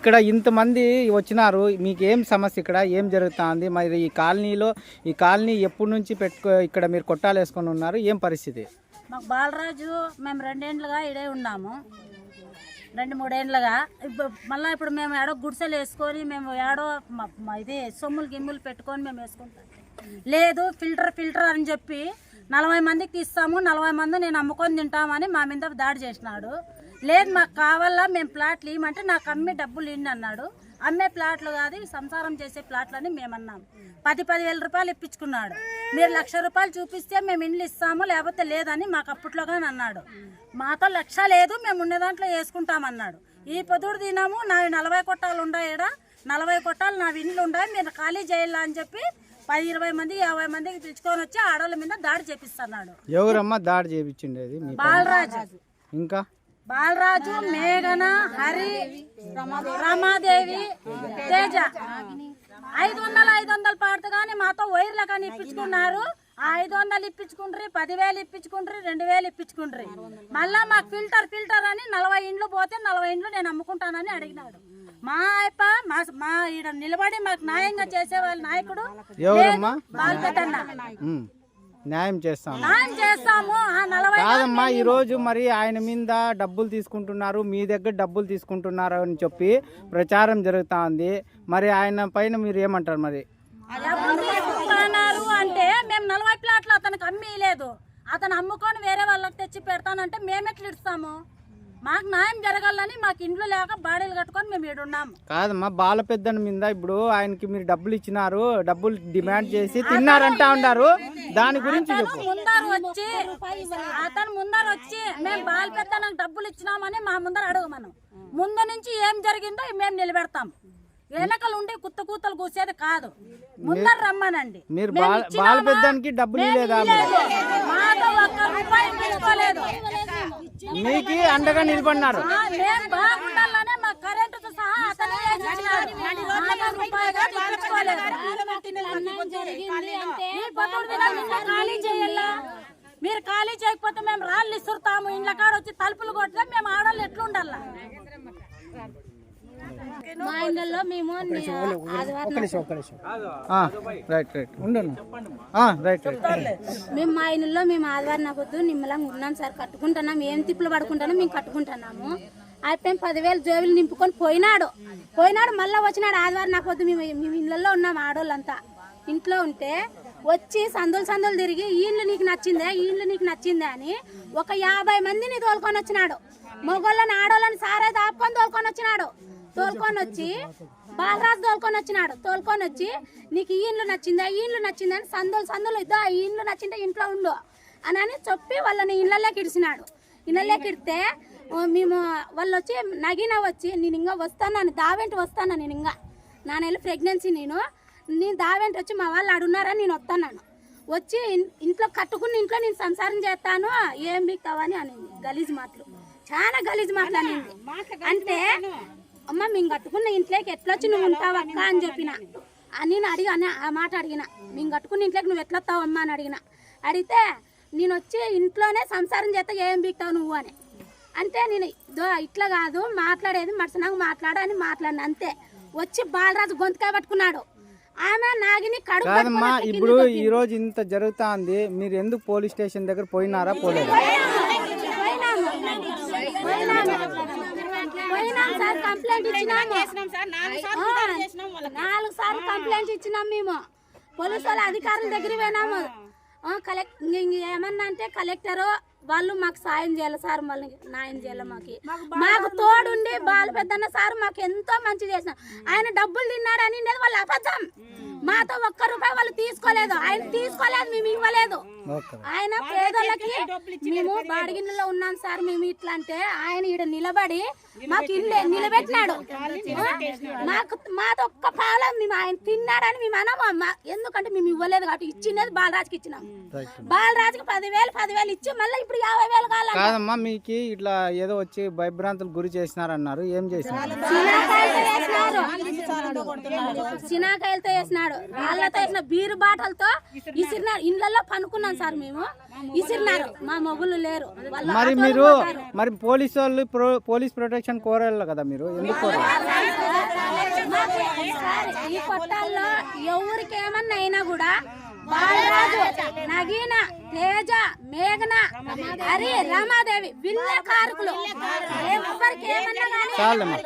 ఇక్కడ ఇంతమంది వచ్చినారు మీకు ఏం సమస్య ఇక్కడ? ఏం జరుగుతుంది? మరి ఈ కాలనీలో ఈ కాలనీ ఎప్పటి నుంచి పెట్టుకో ఇక్కడ మీరు కొట్టాలు వేసుకొని ఉన్నారు? ఏం పరిస్థితి? మాకు బాలరాజు మేము రెండేండ్లుగా ఇడే ఉన్నాము. రెండు మూడేండ్లుగా. ఇప్పుడు మళ్ళీ ఇప్పుడు మేము ఏడో గుడిసెలు వేసుకొని మేము ఏడో ఇది సొమ్ములు గిమ్ములు పెట్టుకొని మేము వేసుకుంటాం. లేదు ఫిల్టర్ ఫిల్టర్ అని చెప్పి నలభై మందికి ఇస్తాము నలభై మంది నేను అమ్ముకొని తింటామని మా మీద దాడి చేసినాడు. లేదు మాకు కావాలా మేము ప్లాట్లు ఇవ్వమంటే నాకు అమ్మి డబ్బులు ఇన్ని అన్నాడు. అమ్మే ప్లాట్లు కాదు సంసారం చేసే ప్లాట్లు అని మేము అన్నాం పది పదివేల రూపాయలు ఇప్పించుకున్నాడు. మీరు లక్ష రూపాయలు చూపిస్తే మేము ఇండ్లు ఇస్తాము లేకపోతే లేదని మాకు అప్పట్లోగానే అన్నాడు. మాతో లక్ష లేదు మేము ఉండే దాంట్లో వేసుకుంటామన్నాడు ఈ పొదుడు తినాము నా నలభై కొట్టాలు ఉన్నాయిడా నలభై కొట్టాలు నా ఇండ్లు ఉన్నాయి మీరు ఖాళీ చేయాలా అని చెప్పి పది ఇరవై మంది యాభై మందికి పిలుచుకొని వచ్చి ఆడవాళ్ళ మీద దాడి చేపిస్తున్నాడు. ఎవరమ్మా దాడి పైన? బాలరాజు. ఇంకా? బాలరాజు మేఘన హరి రమాదేవి తేజ. ఐదు వందలు ఐదు వందలు పాడుతూ కానీ మాతో వైర్ల కానీ ఇప్పించుకున్నారు. ఆ ఐదు వందలు ఇప్పించుకుండ్రి పదివేలు ఇప్పించుకుండ్రి రెండు వేలు ఇప్పించుకుండ్రి. మళ్ళా మాకు ఫిల్టర్ ఫిల్టర్ అని నలభై ఇండ్లు పోతే నలభై ఇండ్లు నేను అమ్ముకుంటానని అడిగినాడు. మా అయ్యప్ప మా మా ఈడ నిలబడి మాకు న్యాయంగా చేసేవాళ్ళ నాయకుడు ఉమ్, న్యాయం చేస్తాం న్యాయం చేస్తాము. కాదమ్మా ఈ రోజు మరి ఆయన మీద డబ్బులు తీసుకుంటున్నారు మీ దగ్గర డబ్బులు తీసుకుంటున్నారు అని చెప్పి ప్రచారం జరుగుతా ఉంది మరి ఆయన పైన మీరు ఏమంటారు మరి? అంటే మేము నలభై ప్లాట్లు అతనికి అమ్మి లేదు అతను అమ్ముకొని వేరే వాళ్ళకి తెచ్చి పెడతానంటే మేము ఎట్లా ఇస్తాము మాకు న్యాయం జరగాలని మాకు ఇంట్లో లేక బాడీలు కట్టుకొని మేము ఈడున్నాము. కాదమ్మా బాల పెద్దన మీద ఇప్పుడు ఆయనకి మీరు డబ్బులు ఇచ్చినారు డబ్బులు డిమాండ్ చేసి తిన్నారంటా ఉన్నారు దాని గురించి చెప్పు. ముందర వచ్చి అతను ముందర వచ్చి మేము బాల పెద్ద నాకు డబ్బులు ఇచ్చినామని మా ముందర అడుగు మనం. ముందు నుంచి ఏం జరిగిందో మేము నిలబెడతాం. వెనకలు ఉండి కుత్త కూతలు కూసేది కాదు. ముందర రమ్మనండి. మీరు బాల పెద్దానికి డబ్బులు ఇవ్వలేదు. మాతో ఒక్క రూపాయి తీసుకోలేదు. మీకు అండగా నిలబడినారు? మీరు ఖాళీ చేయకపోతే మేము రాళ్ళు ఇసురుతాము. ఇండ్ల కాడ వచ్చి తలుపులు కొడితే మేము ఆడవాళ్ళు ఎట్లుండాలా? మా మేము ఆదివారం ఆ, రైట్ రైట్. ఉండండి ఆ, రైట్ రైట్. మేము మా ఇళ్ళల్లో మేము ఆదివారం పొద్దు నిమ్మలంగా ఉన్నాం సార్ కట్టుకుంటున్నాం ఏం తిప్పులు పడుకుంటానో మేము కట్టుకుంటున్నాము. అయిపోయి పదివేలు జోబులు నింపుకొని పోయినాడు. పోయినాడు మళ్ళీ వచ్చినాడు ఆదివారం నాకు వద్దు మేము మేము ఇళ్ళల్లో ఉన్నాం ఆడోళ్ళంతా. ఇంట్లో ఉంటే వచ్చి సందులు సందులు తిరిగి ఈ ఇల్లు నీకు నచ్చిందే ఈ ఇల్లు నీకు నచ్చిందే అని ఒక యాభై మందిని తోలుకొని వచ్చినాడు. మొగోళ్ళని ఆడోళ్ళని సారే దాపుకొని తోలుకొని వచ్చినాడు. తోలుకొని వచ్చి బాలరాజు తోలుకొని వచ్చినాడు తోలుకొని వచ్చి నీకు ఈ ఇండ్లు నచ్చిందా? ఈ ఇండ్లు నచ్చిందా? అని సందులు సందులు ఇద్దా ఈ ఇండ్లు నచ్చింటే ఇంట్లో ఉండు అని అని చెప్పి వాళ్ళని ఇళ్ళలోకి ఇడిచినాడు. ఇళ్ళలోకి ఇడితే మేము వాళ్ళు వచ్చి నగిన వచ్చి నేను ఇంకా వస్తానని దావెంటి వస్తాను నేను ఇంకా నా నెల ప్రెగ్నెన్సీ నేను. నేను దావెంటి వచ్చి మా వాళ్ళు అడున్నారని నేను వస్తాను వచ్చి ఇంట్లో కట్టుకుని ఇంట్లో నేను సంసారం చేస్తాను ఏం బిక్తావని అనింది. గలీజ్ మాటలు. చాలా గలీజ్ మాటలు అనింది. అంటే అమ్మ మేము కట్టుకున్న ఇంట్లోకి ఎట్లా వచ్చి నువ్వు ఉంటావు అక్క అని చెప్పిన. అని నేను అడిగా అన్న- ఆ మాట అడిగిన. మేము కట్టుకున్న ఇంట్లోకి నువ్వు ఎట్లా వస్తావు అమ్మ? అని అడిగిన. అడిగితే నేను వచ్చి ఇంట్లోనే సంసారం చేస్తే ఏం బిక్తావు నువ్వు? అని. అంటే నేను దో ఇట్లా కాదు మాట్లాడేది మరుసనాకు మాట్లాడు అని మాట్లాడిన అంతే. వచ్చి బాలరాజు గొంతుకాయ పట్టుకున్నాడు. ఆమె నాగిని కడుపు కాదమ్మా ఇప్పుడు ఈ రోజు ఇంత జరుగుతా ఉంది మీరు ఎందుకు పోలీస్ స్టేషన్ దగ్గర పోయినారా? పోలేదు పోయినాము. పోయినాము. పోయినాం సార్ కంప్లైంట్ ఇచ్చినాము నాలుగు సార్లు కంప్లైంట్ ఇచ్చినాం మేము. పోలీసు వాళ్ళ అధికారుల దగ్గర పోయినాము. ఆ, కలెక్ట్ ఏమన్నా అంటే కలెక్టర్ వాళ్ళు మాకు సాయం చేయాలి సార్ మళ్ళీ న్యాయం చేయాలి మాకు. మాకు తోడుండి బాలు పెద్దన్న సార్ మాకు ఎంతో మంచి చేసిన ఆయన డబ్బులు తిన్నాడని అనేది వాళ్ళు అబద్ధం. మాతో ఒక్క రూపాయి వాళ్ళు తీసుకోలేదు. ఆయన తీసుకోలేదు మేము ఇవ్వలేదు. ఆయన పేదలకి మేము బాడిగిన్నెలో ఉన్నాం సార్ మేము ఇట్లా అంటే ఆయన ఈడ నిలబడి మాకు ఇల్లు నిలబెట్టినాడు? మాకు మాది ఒక్క పాలం మేము ఆయన తిన్నాడని మేము అనము. ఎందుకంటే మేము ఇవ్వలేదు కాబట్టి ఇచ్చినది బాలరాజుకి ఇచ్చినాం. బాలరాజుకి పదివేలు పదివేలు ఇచ్చి మళ్ళీ ఇప్పుడు యాభై వేలు కావాలి కాదమ్మా మీకు ఇట్లా ఏదో వచ్చి భయభ్రాంతులు గురి చేసినారన్నారు. ఏం చేసినారు? చినాకాయలతో వేసినాడు రాళ్ళతో వేసిన బీరు బాటలతో ఇసిరినారు. ఇళ్ళల్లో పనుకున్నాం సార్ మేము. ఇసిరినారు. మా మొగులు లేరు. మరి మీరు. మరి పోలీసు వాళ్ళు పోలీస్ ప్రొటెక్షన్ కోరాలి కదా మీరు? ఎందుకు ఈ కొట్టాల్లో ఎవరికి ఏమన్నా అయినా కూడా బాలరాజు నగీన తేజ మేఘన హరి రమాదేవి వీళ్ళ కారకులు. ఎవరికి ఏమన్నా కానీ